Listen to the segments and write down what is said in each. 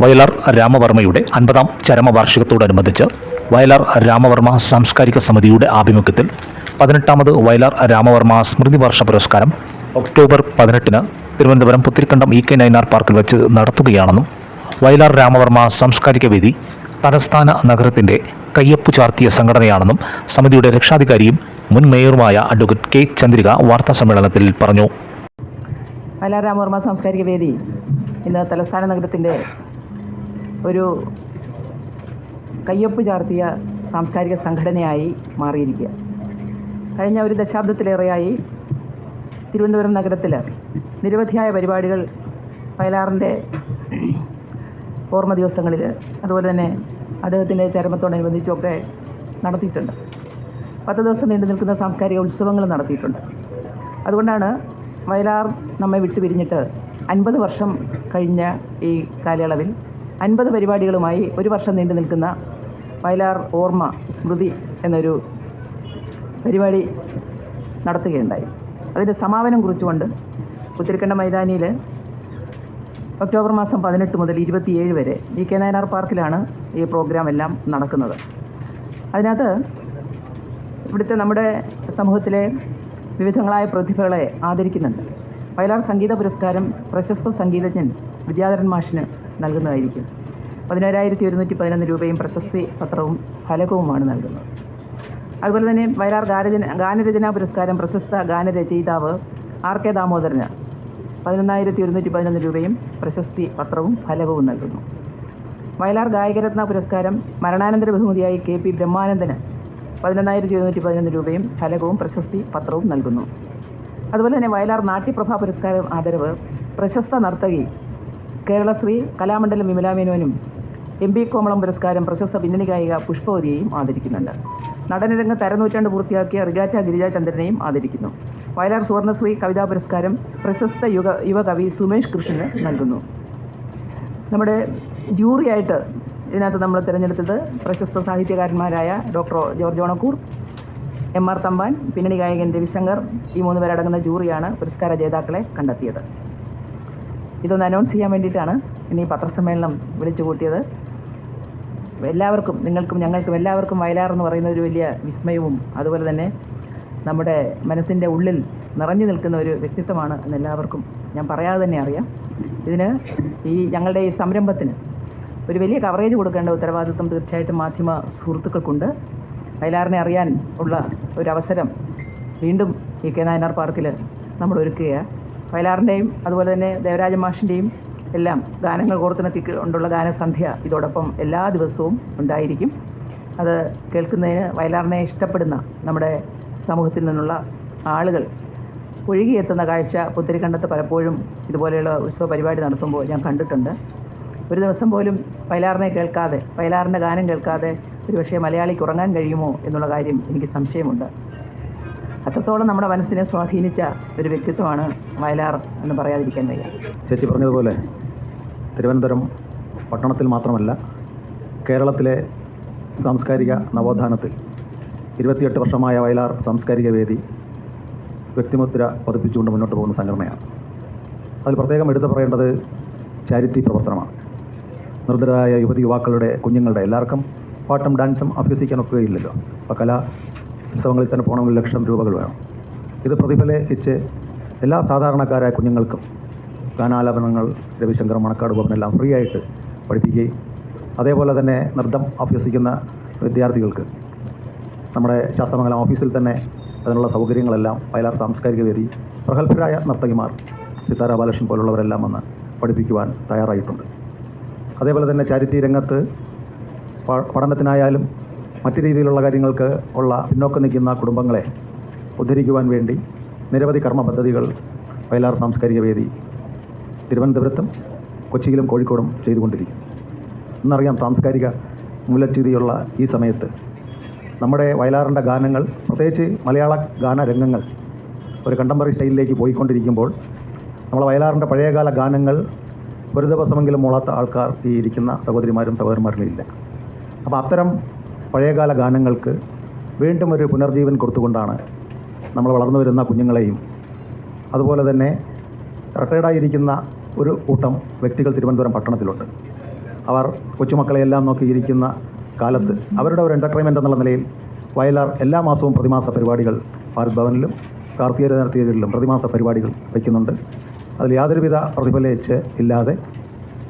വയലാർ രാമവർമ്മയുടെ അൻപതാം ചരമവാർഷികത്തോടനുബന്ധിച്ച് വയലാർ രാമവർമ്മ സാംസ്കാരിക സമിതിയുടെ ആഭിമുഖ്യത്തിൽ പതിനെട്ടാമത് വയലാർ രാമവർമ്മ സ്മൃതി വർഷ പുരസ്കാരം ഒക്ടോബർ പതിനെട്ടിന് തിരുവനന്തപുരം പുത്തിരിക്കണ്ടം ഇ കെ നൈനാർ പാർക്കിൽ വെച്ച് നടത്തുകയാണെന്നും വയലാർ രാമവർമ്മ സാംസ്കാരിക വേദി തലസ്ഥാന നഗരത്തിന്റെ കയ്യപ്പു ചാർത്തിയ സംഘടനയാണെന്നും സമിതിയുടെ രക്ഷാധികാരിയും മുൻ മേയറുമായ അഡ്വക്കേറ്റ് കെ ചന്ദ്രിക വാർത്താ സമ്മേളനത്തിൽ പറഞ്ഞു. വയലാർ രാമവർമ്മ സാംസ്കാരിക വേദി ഇന്ന് തലസ്ഥാന നഗരത്തിന്റെ ഒരു കയ്യൊപ്പ് ചാർത്തിയ സാംസ്കാരിക സംഘടനയായി മാറിയിരിക്കുക. കഴിഞ്ഞ ഒരു ദശാബ്ദത്തിലേറെയായി തിരുവനന്തപുരം നഗരത്തിൽ നിരവധിയായ പരിപാടികൾ വയലാറിന്റെ ഓർമ്മ ദിവസങ്ങളിൽ അതുപോലെ തന്നെ അദ്ദേഹത്തിന്റെ ചരമത്തോടനുബന്ധിച്ചൊക്കെ നടത്തിയിട്ടുണ്ട്. പത്ത് ദിവസം നീണ്ടു നിൽക്കുന്ന സാംസ്കാരിക ഉത്സവങ്ങൾ നടത്തിയിട്ടുണ്ട്. അതുകൊണ്ടാണ് വയലാർ നമ്മെ വിട്ടുപിരിഞ്ഞിട്ട് അൻപത് വർഷം കഴിഞ്ഞ ഈ കാലയളവിൽ അൻപത് പരിപാടികളുമായി ഒരു വർഷം നീണ്ടു നിൽക്കുന്ന വയലാർ ഓർമ്മ സ്മൃതി എന്നൊരു പരിപാടി നടത്തുകയുണ്ടായി. അതിന്റെ സമാപനം കുറിച്ചുകൊണ്ട് പുത്തിരിക്കണ്ട മൈതാനിയിൽ ഒക്ടോബർ മാസം പതിനെട്ട് മുതൽ ഇരുപത്തിയേഴ് വരെ ജി കെ നയനാർ പാർക്കിലാണ് ഈ പ്രോഗ്രാം എല്ലാം നടക്കുന്നത്. അതിനകത്ത് ഇവിടുത്തെ നമ്മുടെ സമൂഹത്തിലെ വിവിധങ്ങളായ പ്രതിഭകളെ ആദരിക്കുന്നുണ്ട്. വയലാർ സംഗീത പുരസ്കാരം പ്രശസ്ത സംഗീതജ്ഞൻ വിദ്യാധരൻ മാഷിന് നൽകുന്നതായിരിക്കും. പതിനോരായിരത്തി ഒരുന്നൂറ്റി പതിനൊന്ന് രൂപയും പ്രശസ്തി പത്രവും ഫലകവുമാണ് നൽകുന്നത്. അതുപോലെ തന്നെ വയലാർ ഗാനരചന ഗാനരചനാ പുരസ്കാരം പ്രശസ്ത ഗാനരചയിതാവ് ആർ കെ ദാമോദരന് പതിനൊന്നായിരത്തി ഒരുന്നൂറ്റി പതിനൊന്ന് രൂപയും പ്രശസ്തി പത്രവും ഫലകവും നൽകുന്നു. വയലാർ ഗായകരത്ന പുരസ്കാരം മരണാനന്തര ബഹുമതിയായി കെ പി ബ്രഹ്മാനന്ദന് പതിനൊന്നായിരത്തി എഴുന്നൂറ്റി പതിനൊന്ന് രൂപയും ഫലകവും പ്രശസ്തി പത്രവും നൽകുന്നു. അതുപോലെ തന്നെ വയലാർ നാട്യപ്രഭ പുരസ്കാരം ആദരവ് പ്രശസ്ത നർത്തകി കേരളശ്രീ കലാമണ്ഡലം വിമലാമേനോനും എം പി കോമളം പുരസ്കാരം പ്രശസ്ത പിന്നണി ഗായിക പുഷ്പവതിയെയും ആദരിക്കുന്നുണ്ട്. നടനരംഗ തരനൂറ്റാണ്ട് പൂർത്തിയാക്കിയ റിഗാറ്റ ഗിരിജാചന്ദ്രനെയും ആദരിക്കുന്നു. വയലാർ സുവർണശ്രീ കവിതാ പുരസ്കാരം പ്രശസ്ത യുഗ യുവകവി സുമേഷ് കൃഷ്ണന് നൽകുന്നു. നമ്മുടെ ജൂറിയായിട്ട് ഇതിനകത്ത് നമ്മൾ തിരഞ്ഞെടുത്തത് പ്രശസ്ത സാഹിത്യകാരന്മാരായ doctor George Onakkoor M R Thampan പിന്നണി ഗായകൻ രവിശങ്കർ ഈ മൂന്ന് പേരടങ്ങുന്ന ജൂറിയാണ് പുരസ്കാര ജേതാക്കളെ കണ്ടെത്തിയത്. ഇതൊന്ന് അനൗൺസ് ചെയ്യാൻ വേണ്ടിയിട്ടാണ് ഇനി പത്രസമ്മേളനം വിളിച്ചു കൂട്ടിയത് എല്ലാവർക്കും നിങ്ങൾക്കും ഞങ്ങൾക്കും എല്ലാവർക്കും വയലാർ എന്ന് പറയുന്ന ഒരു വലിയ വിസ്മയവും അതുപോലെ തന്നെ നമ്മുടെ മനസ്സിന്റെ ഉള്ളിൽ നിറഞ്ഞു നിൽക്കുന്ന ഒരു വ്യക്തിത്വമാണ് എന്ന് എല്ലാവർക്കും ഞാൻ പറയാതെ തന്നെ അറിയാം. ഇതിന് ഈ ഞങ്ങളുടെ ഈ സംരംഭത്തിന് ഒരു വലിയ കവറേജ് കൊടുക്കേണ്ട ഉത്തരവാദിത്വം തീർച്ചയായിട്ടും മാധ്യമ സുഹൃത്തുക്കൾക്കുണ്ട്. വയലാറിനെ അറിയാൻ ഉള്ള ഒരവസരം വീണ്ടും ഈ കെ നായനാർ പാർക്കിൽ നമ്മൾ ഒരുക്കുകയാണ്. വയലാറിന്റെയും അതുപോലെ തന്നെ ദേവരാജ മാഷിന്റെയും എല്ലാം ഗാനങ്ങൾ കോർത്തിണക്കി കൊണ്ടുള്ള ഗാനസന്ധ്യ ഇതോടൊപ്പം എല്ലാ ദിവസവും ഉണ്ടായിരിക്കും. അത് കേൾക്കുന്നതിന് വയലാറിനെ ഇഷ്ടപ്പെടുന്ന നമ്മുടെ സമൂഹത്തിൽ നിന്നുള്ള ആളുകൾ ഒഴുകിയെത്തുന്ന കാഴ്ച പുത്തിരിക്കണ്ടത്ത് പലപ്പോഴും ഇതുപോലെയുള്ള ഉത്സവ പരിപാടി നടത്തുമ്പോൾ ഞാൻ കണ്ടിട്ടുണ്ട്. ഒരു ദിവസം പോലും വയലാറിനെ കേൾക്കാതെ വയലാറിന്റെ ഗാനം കേൾക്കാതെ ഒരു പക്ഷേ മലയാളിക്ക് ഉറങ്ങാൻ കഴിയുമോ എന്നുള്ള കാര്യം എനിക്ക് സംശയമുണ്ട്. അത്രത്തോളം നമ്മുടെ മനസ്സിനെ സ്വാധീനിച്ച ഒരു വ്യക്തിത്വമാണ് വയലാർ എന്ന് പറയാതിരിക്കാൻ വയ്യ. ചേച്ചി പറഞ്ഞതുപോലെ തിരുവനന്തപുരം പട്ടണത്തിൽ മാത്രമല്ല കേരളത്തിലെ സാംസ്കാരിക നവോത്ഥാനത്തിൽ ഇരുപത്തിയെട്ട് വർഷമായ വയലാർ സാംസ്കാരിക വേദി വ്യക്തിമുദ്ര പതിപ്പിച്ചുകൊണ്ട് മുന്നോട്ട് പോകുന്ന സംഘടനയാണ്. അതിൽ പ്രത്യേകം എടുത്തു പറയേണ്ടത് ചാരിറ്റി പ്രവർത്തനമാണ്. നിർദ്ധരായ യുവതി യുവാക്കളുടെ കുഞ്ഞുങ്ങളുടെ എല്ലാവർക്കും പാട്ടും ഡാൻസും അഭ്യസിക്കാനൊക്കെ ഇല്ലല്ലോ അപ്പോൾ കലാ ഉത്സവങ്ങളിൽ തന്നെ പോകണമെങ്കിൽ ലക്ഷം രൂപകൾ വേണം. ഇത് പ്രതിഫലിച്ച് എല്ലാ സാധാരണക്കാരായ കുഞ്ഞുങ്ങൾക്കും ഗാനാലാപനങ്ങൾ രവിശങ്കർ മണക്കാട് ഭവനെല്ലാം ഫ്രീ ആയിട്ട് പഠിപ്പിക്കുകയും അതേപോലെ തന്നെ നൃത്തം അഭ്യസിക്കുന്ന വിദ്യാർത്ഥികൾക്ക് നമ്മുടെ ശാസ്ത്രമംഗലം ഓഫീസിൽ തന്നെ അതിനുള്ള സൗകര്യങ്ങളെല്ലാം വയലാർ സാംസ്കാരിക വേദി പ്രഗത്ഭരായ നർത്തകിമാർ സിതാര ബാലകൃഷ്ണൻ പോലുള്ളവരെല്ലാം വന്ന് പഠിപ്പിക്കുവാൻ തയ്യാറായിട്ടുണ്ട്. അതേപോലെ തന്നെ ചാരിറ്റി രംഗത്ത് പഠനത്തിനായാലും മറ്റു രീതിയിലുള്ള കാര്യങ്ങൾക്ക് ഉള്ള പിന്നോക്കം നിൽക്കുന്ന കുടുംബങ്ങളെ ഉദ്ധരിക്കുവാൻ വേണ്ടി നിരവധി കർമ്മ പദ്ധതികൾ വയലാർ സാംസ്കാരിക വേദി തിരുവനന്തപുരത്തും കൊച്ചിയിലും കോഴിക്കോടും ചെയ്തുകൊണ്ടിരിക്കും ഇന്നറിയാം സാംസ്കാരിക മൂലച്യുതിയുള്ള ഈ സമയത്ത് നമ്മുടെ വയലാറിന്റെ ഗാനങ്ങൾ പ്രത്യേകിച്ച് മലയാള ഗാനരംഗങ്ങൾ ഒരു കണ്ടംപററി സ്റ്റൈലിലേക്ക് പോയിക്കൊണ്ടിരിക്കുമ്പോൾ നമ്മളെ വയലാറിന്റെ പഴയകാല ഗാനങ്ങൾ ഒരു ദിവസമെങ്കിലും മൂളാത്ത ആൾക്കാർ ഈ ഇരിക്കുന്ന സഹോദരിമാരും സഹോദരന്മാരും ഇല്ല. അപ്പോൾ അത്തരം പഴയകാല ഗാനങ്ങൾക്ക് വീണ്ടും ഒരു പുനർജീവൻ കൊടുത്തുകൊണ്ടാണ് നമ്മൾ വളർന്നു വരുന്ന കുഞ്ഞുങ്ങളെയും അതുപോലെ തന്നെ റിട്ടയർഡായിരിക്കുന്ന ഒരു കൂട്ടം വ്യക്തികൾ തിരുവനന്തപുരം പട്ടണത്തിലുണ്ട്. അവർ കൊച്ചുമക്കളെയെല്ലാം നോക്കിയിരിക്കുന്ന കാലത്ത് അവരുടെ ഒരു എന്റർടൈൻമെന്റ് എന്നുള്ള നിലയിൽ വയലാർ എല്ലാ മാസവും പ്രതിമാസ പരിപാടികൾ ഭാരത് ഭവനിലും കാർത്തിക തീയതികളിലും പ്രതിമാസ പരിപാടികൾ വയ്ക്കുന്നുണ്ട്. അതിൽ യാതൊരുവിധ പ്രതിഫലേച്ച് ഇല്ലാതെ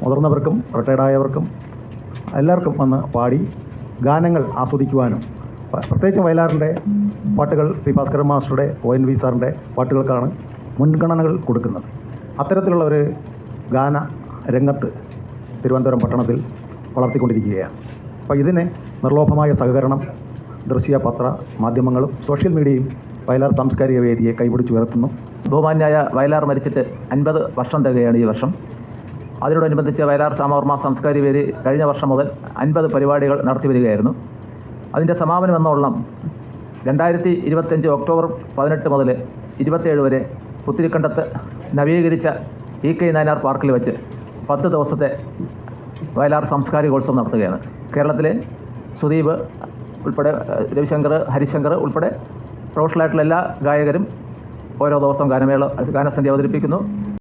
മുതിർന്നവർക്കും റിട്ടയർഡായവർക്കും എല്ലാവർക്കും വന്ന് പാടി ഗാനങ്ങൾ ആസ്വദിക്കുവാനും പ്രത്യേകിച്ച് വയലാറിന്റെ പാട്ടുകൾ പി ഭാസ്കരൻ മാസ്റ്ററുടെ ഒ എൻ വി സാറിന്റെ പാട്ടുകൾക്കാണ് മുൻഗണനകൾ കൊടുക്കുന്നത്. അത്തരത്തിലുള്ള ഒരു ഗാന രംഗത്ത് തിരുവനന്തപുരം പട്ടണത്തിൽ വളർത്തിക്കൊണ്ടിരിക്കുകയാണ്. അപ്പോൾ ഇതിന് നിർലോഭമായ സഹകരണം ദൃശ്യ പത്ര മാധ്യമങ്ങളും സോഷ്യൽ മീഡിയയും വയലാർ സാംസ്കാരിക വേദിയെ കൈപിടിച്ച് ഉയർത്തുന്നു. ബഹുമാന്യായ വയലാർ മരിച്ചിട്ട് അൻപത് വർഷം തികയാണ് ഈ വർഷം. അതിനോടനുബന്ധിച്ച് വയലാർ സാമവർമ്മ സാംസ്കാരിക വേദി കഴിഞ്ഞ വർഷം മുതൽ അൻപത് പരിപാടികൾ നടത്തി വരികയായിരുന്നു. അതിന്റെ സമാപനം എന്നോളം രണ്ടായിരത്തി ഇരുപത്തഞ്ച് ഒക്ടോബർ പതിനെട്ട് മുതൽ ഇരുപത്തേഴ് വരെ പുത്തിരിക്കണ്ടത്ത് നവീകരിച്ച ഇ കെ നായനാർ പാർക്കിൽ വെച്ച് പത്ത് ദിവസത്തെ വയലാർ സാംസ്കാരികോത്സവം നടത്തുകയാണ്. കേരളത്തിലെ സുദീപ് ഉൾപ്പെടെ രവിശങ്കർ ഹരിശങ്കർ ഉൾപ്പെടെ പ്രൊഫഷണലായിട്ടുള്ള എല്ലാ ഗായകരും ഓരോ ദിവസം ഗാനമേള ഗാനസന്ധ്യ അവതരിപ്പിക്കുന്നു.